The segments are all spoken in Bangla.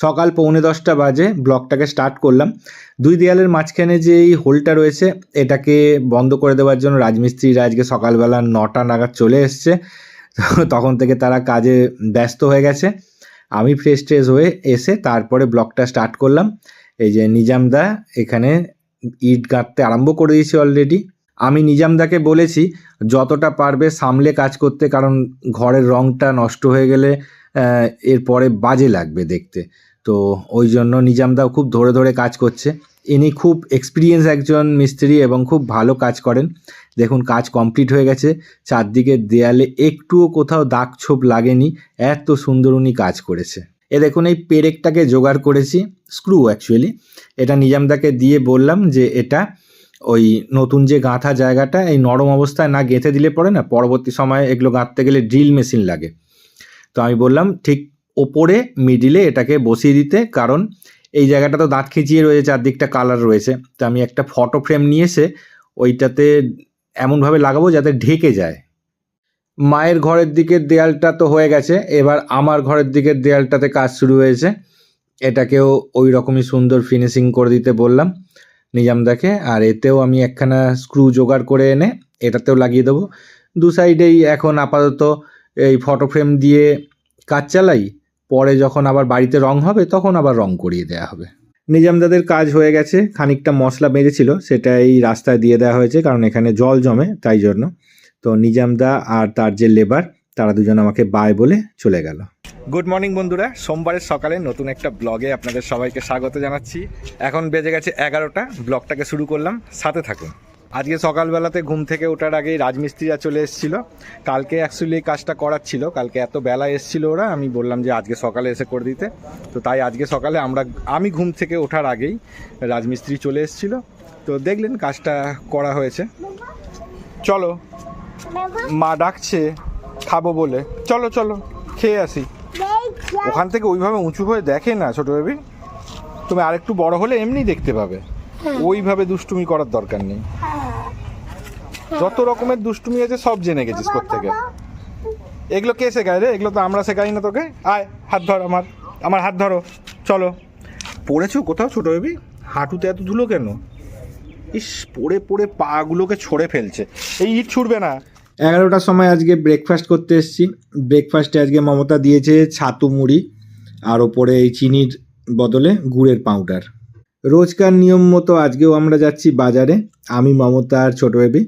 সকাল পৌনে দশটা বাজে ব্লকটাকে স্টার্ট করলাম। দুই দেয়ালের মাঝখানে যে এই হোলটা রয়েছে, এটাকে বন্ধ করে দেওয়ার জন্য রাজমিস্ত্রিরা আজকে সকালবেলা নটা নাগাদ চলে এসছে। তখন থেকে তারা কাজে ব্যস্ত হয়ে গেছে। আমি ফ্রেশ ট্রেশ হয়ে এসে তারপরে ব্লকটা স্টার্ট করলাম। এই যে নিজামদা এখানে ইট গাঁথতে আরম্ভ করে দিয়েছি অলরেডি আমি নিজামদাকে বলেছি, যতটা পারবে সামলে কাজ করতে, কারণ ঘরের রংটা নষ্ট হয়ে গেলে এরপরে বাজে লাগবে দেখতে। তো ওই জন্য নিজামদাও খুব ধরে ধরে কাজ করছে। ইনি খুব এক্সপিরিয়েন্স একজন মিস্ত্রি এবং খুব ভালো কাজ করেন। দেখুন কাজ কমপ্লিট হয়ে গেছে। চারদিকে দেয়ালে একটুও কোথাও দাগ ছোপ লাগেনি। এত সুন্দর উনি কাজ করেছে। এ দেখুন এই পেরেকটাকে জোগাড় করেছি। স্ক্রু অ্যাকচুয়ালি এটা নিজামদাকে দিয়ে বললাম যে এটা ওই নতুন যে গাঁথা জায়গাটা, এই নরম অবস্থায় না গেঁথে দিলে পরে না, পরবর্তী সময়ে এগুলো গাঁথতে গেলে ড্রিল মেশিন লাগে। তো আমি বললাম, ঠিক ওপরে মিডিলে এটাকে বসিয়ে দিতে, কারণ এই জায়গাটা তো দাঁত খিঁচিয়ে রয়েছে, চারদিকটা কালার রয়েছে। তো আমি একটা ফটো ফ্রেম নিয়ে এসে ওইটাতে এমনভাবে লাগাবো যাতে ঢেকে যায়। মায়ের ঘরের দিকের দেয়ালটা তো হয়ে গেছে, এবার আমার ঘরের দিকের দেয়ালটাতে কাজ শুরু হয়েছে। এটাকেও ওই রকমই সুন্দর ফিনিশিং করে দিতে বললাম নিজামদাকে, আর এতেও আমি একখানা স্ক্রু জোগাড় করে এনে এটাতেও লাগিয়ে দেবো। দু সাইডেই এখন আপাতত এই ফটো ফ্রেম দিয়ে কাজ চালাই, পরে যখন আবার বাড়িতে রং হবে, তখন আবার রং করিয়ে দেওয়া হবে। নিজামদাদের কাজ হয়ে গেছে, খানিকটা মশলা বেড়েছিল সেটা এই রাস্তায় দিয়ে দেওয়া হয়েছে, কারণ এখানে জল জমে তাই জন্য। তো নিজামদা আর তার যে লেবার তারা দুজন আমাকে বায় বলে চলে গেল। গুড মর্নিং বন্ধুরা, সোমবারের সকালে নতুন একটা ব্লগে আপনাদের সবাইকে স্বাগত জানাচ্ছি। এখন বেজে গেছে এগারোটা ব্লগটাকে শুরু করলাম, সাথে থাকুন। আজকে সকালবেলাতে ঘুম থেকে ওঠার আগেই রাজমিস্ত্রিরা চলে এসেছিল। কালকে অ্যাকচুয়ালি এই কাজটা করার ছিল। কালকে এত বেলা এসেছিল ওরা আমি বললাম যে আজকে সকালে এসে করে দিতে। তো তাই আজকে সকালে আমরা আমি ঘুম থেকে ওঠার আগেই রাজমিস্ত্রি চলে এসেছিল। তো দেখলেন কাজটা করা হয়েছে। চলো মা ডাকছে খাব বলে। চলো চলো খেয়ে আসি। ওখান থেকে ওইভাবে উঁচু হয়ে দেখে না ছোট বেবি? তুমি আরেকটু বড় হলে এমনি দেখতে পাবে। ওইভাবে দুষ্টুমি করার দরকার নেই। যত রকমের দুষ্টুমি আছে সব জেনে গেছিস থেকে এগুলো কে শেখায় রে? এগুলো তো আমরা শেখাই না তোকে। আয় হাত ধর আমার আমার হাত ধরো। চলো। পড়েছো কোথাও ছোট বেবি? হাঁটুতে এত ধুলো কেন? ইস পড়ে পড়ে পাগুলোকে ছড়ে ফেলছে। এই ইট ছুটবে না। এগারোটার সময় আজকে ব্রেকফাস্ট করতে এসেছি। ব্রেকফাস্টে আজকে মমতা দিয়েছে ছাতু মুড়ি আর ওপরে এই চিনির বদলে গুড়ের পাউডার রোজকার নিয়ম মতো আজকেও আমরা যাচ্ছি বাজারে। আমি মমতা আর ছোটো বেবি।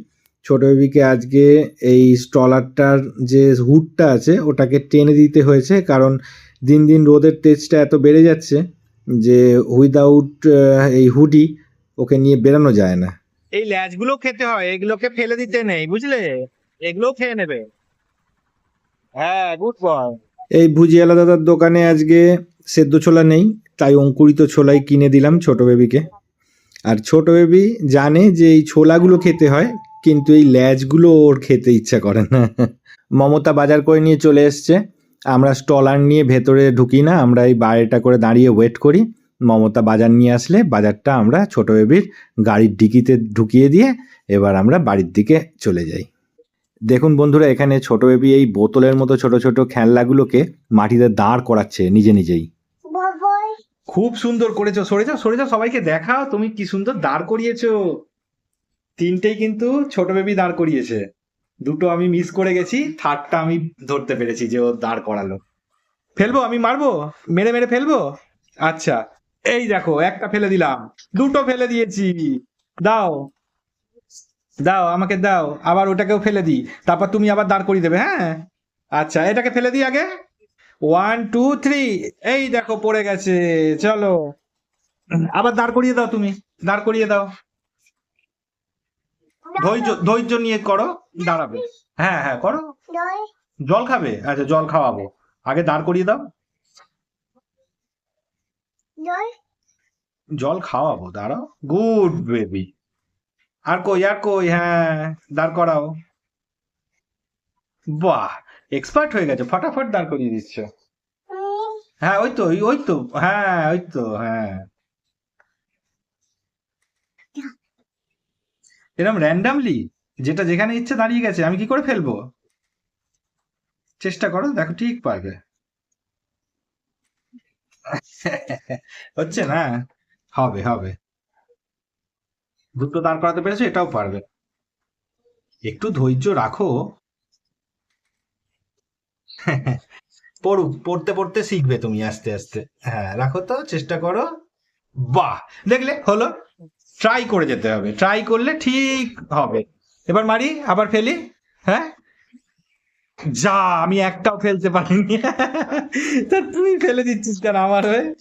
ছোটো বেবিকে আজকে এই স্ট্রলারটার যে হুডটা আছে ওটাকে টেনে দিতে হয়েছে। কারণ দিন দিন রোদের তেজটা এত বেড়ে যাচ্ছে যে উইদাউট এই হুডি ওকে নিয়ে বেরানো যায় না। এই ল্যাচগুলো খেতে হয় এগুলোকে ফেলে দিতে নেই বুঝলে? এগুলো খেয়ে নেবে। হ্যাঁ গুড বয় এই ভুজিয়ালা দাদার দোকানে আজকে সেদ্ধ ছোলা নেই তাই অঙ্কুরিত ছোলাই কিনে দিলাম ছোট বেবিকে। আর ছোট বেবি জানে যে এই ছোলাগুলো খেতে হয় কিন্তু এই ল্যাচগুলো ওর খেতে ইচ্ছা করে না। মমতা বাজার করে নিয়ে চলে এসছে। আমরা স্টলার নিয়ে ভেতরে ঢুকি না আমরা এই বাইরেটা করে দাঁড়িয়ে ওয়েট করি। মমতা বাজার নিয়ে আসলে বাজারটা আমরা ছোট বেবির গাড়ির ডিকিতে ঢুকিয়ে দিয়ে এবার আমরা বাড়ির দিকে চলে যাই। দেখুন বন্ধুরা এখানে ছোট বেবি এই বোতলের মতো ছোট ছোট খেলনাগুলোকে মাটিতে দাঁড় করাচ্ছে নিজে নিজেই। খুব সুন্দর করেছ সরে যাও সরে যাও সবাইকে দেখাও তুমি কি সুন্দর দাঁড় করিয়েছো। তিনটেই কিন্তু ছোট বেবি দাঁড় করিয়েছে। দুটো আমি মিস করে গেছি থার্ডটা আমি ধরতে পেরেছি যে ও দাঁড় করালো। ফেলব? আমি মারবো? মেরে মেরে ফেলব? আচ্ছা এই দেখো, একটা ফেলে দিলাম। দুটো ফেলে দিয়েছি। দাও। দাও, আমাকে দাও। আবার ওটাকেও ফেলে দিই। তারপর তুমি আবার দাঁড় করিয়ে দেবে হ্যাঁ? আচ্ছা এটাকে ফেলে দিই আগে। ওয়ান টু থ্রি এই দেখো, পড়ে গেছে। চলো। আবার দাঁড় করিয়ে দাও তুমি। দাঁড় করিয়ে দাও। ধৈর্য ধৈর্য নিয়ে করো দাঁড়াবে। হ্যাঁ হ্যাঁ করো। জল খাবে? আচ্ছা জল খাওয়াবো। আগে দাঁড় করিয়ে দাও। জল খাওয়াবো দাঁড়াও। Good baby. আর কই আর কই? হ্যাঁ দাঁড় করাও। বাহ এক্সপার্ট হয়ে গেছে। ফটাফট দাঁড় করিয়ে দিচ্ছ। হ্যাঁ ওই তো ওই- ওই তো। হ্যাঁ ওই তো হ্যাঁ। এরকম র্যান্ডামলি যেটা যেখানে ইচ্ছে দাঁড়িয়ে গেছে, আমি কি করে ফেলব? চেষ্টা করো, দেখো ঠিক পারবে। হচ্ছে না? হবে হবে। দুটো দাঁড় করাতে পেরেছ, এটাও পারবে। একটু ধৈর্য রাখো। পড়ুক পড়তে পড়তে শিখবে তুমি আস্তে আস্তে। হ্যাঁ রাখো তো, চেষ্টা করো। বাহ! দেখলে, হলো? ট্রাই করে যেতে হবে। ট্রাই করলে ঠিক হবে। এবার মারি, আবার ফেলি। হ্যাঁ? যা, আমি একটাও ফেলতে পারিনি। তা তুই ফেলে দিচ্ছিস কেন আমার হয়ে?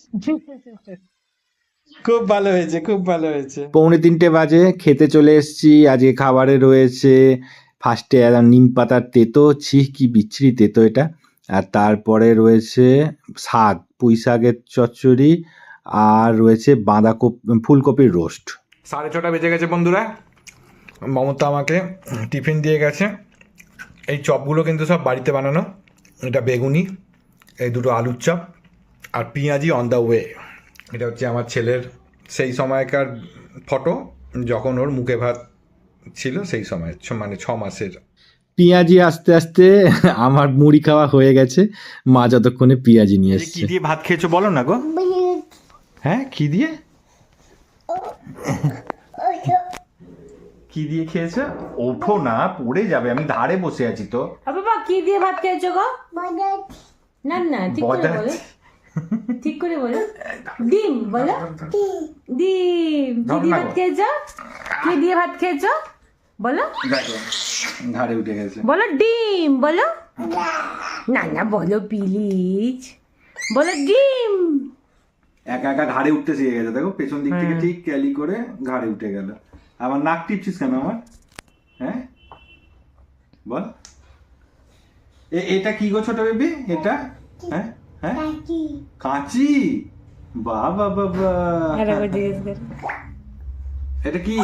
খুব ভালো হয়েছে, খুব ভালো হয়েছে। পৌনে তিনটে বাজে, খেতে চলে এসেছি, আজকে খাবারে রয়েছে ফার্স্টে নিম পাতার তেতো। ছি, কি বিচ্ছিরি তেতো এটা। আর তারপরে রয়েছে শাক পুঁই শাকের চচ্চড়ি, আর রয়েছে বাঁধাকপি, ফুলকপির রোস্ট। সাড়ে ছটা বেজে গেছে বন্ধুরা। মমতা আমাকে টিফিন দিয়ে গেছে। এই চপগুলো কিন্তু সব বাড়িতে বানানো। এটা বেগুনি এই দুটো আলুর চপ আর পেঁয়াজি অন দ্য ওয়ে এটা হচ্ছে আমার ছেলের সেই সময়কার ফটো যখন ওর মুখে ভাত ছিল সেই সময় ছ- মানে ছ মাসের। পেঁয়াজি আস্তে আস্তে আমার মুড়ি খাওয়া হয়ে গেছে। মা যতক্ষণে পেঁয়াজি নিয়ে এসছে কি দিয়ে ভাত খেয়েছো বলো না গো। হ্যাঁ কি দিয়ে? কি দিয়ে খেয়েছো? ওঠো না পড়ে যাবে আমি ধারে বসে আছি তো। বাবা কি দিয়ে ভাত খেয়েছো গো? না না ঠিক করে। বলো। ঠিক করে বলো। ডিম বলো। ডিম। কি দিয়ে ভাত খেয়েছো? কি দিয়ে ভাত খেয়েছো? বলো। ধারে উঠে গেছে। বলো ডিম বলো। না না বলো প্লিজ। বলো ডিম। একা একা ঘাড়ে উঠতে শিখে গেছে। দেখো পেছন দিক থেকে ঠিক ক্যালি করে ঘাড়ে উঠে গেল। আমার নাক টিপছিস কেন আমার? হ্যাঁ? বল। এটা কি গো ছোট বেবি? এটা? হ্যাঁ? হ্যাঁ? কাঁচি। বাহ বাহ কর। এটা কি?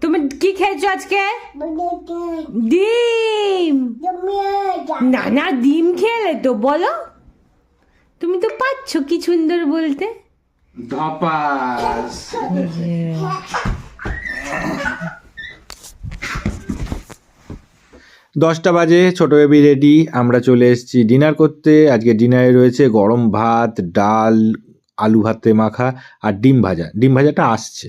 তুমি কি খেয়েছো আজকে? ডিম। না না ডিম খেলে তো বলো। তুমি তো পাচ্ছ কি সুন্দর বলতে? ধপাস। দশটা বাজে ছোট বেবি রেডি আমরা চলে এসেছি ডিনার করতে। আজকে ডিনারে রয়েছে গরম ভাত ডাল আলু ভাতে মাখা আর ডিম ভাজা। ডিম ভাজাটা আসছে।